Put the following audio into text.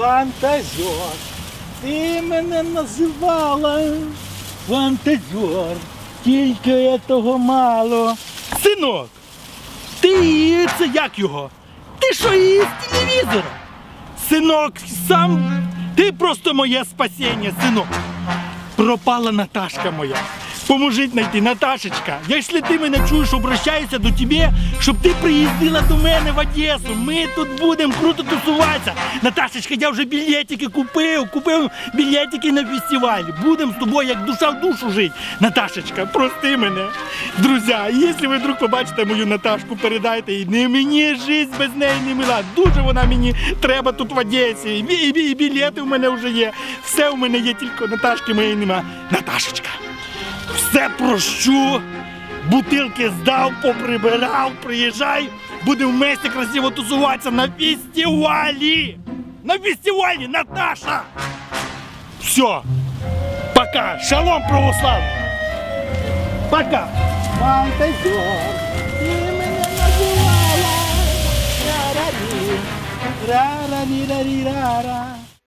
Фантазер, ти мене називала фантазер, тільки я того мало. Синок, ти це як його? Ти що її з телевізора? Синок, сам ти просто моє спасіння, синок. Пропала Наташка моя. Поможіть знайти, Наташечка. Якщо ти мене чуєш, обращаюся до тебе, щоб ти приїздила до мене в Одесу. Ми тут будемо круто тусуватися. Наташечка, я вже білетики купив, купив білетики на фестиваль. Будемо з тобою як душа в душу жити. Наташечка, прости мене. Друзі, якщо ви вдруг побачите мою Наташку, передайте їй. Не мені життя без неї не мила. Дуже вона мені треба тут в Одесі. І, і, і білети в мене вже є. Все в мене є, тільки Наташки моєї нема. Наташечка. Все прощу, бутилки здав, поприбирав, приїжджай, будемо вместе красиво тусуватися на фестивалі. На фестивалі, Наташа! Все, пока, шалом православний! Пока! Фантазер,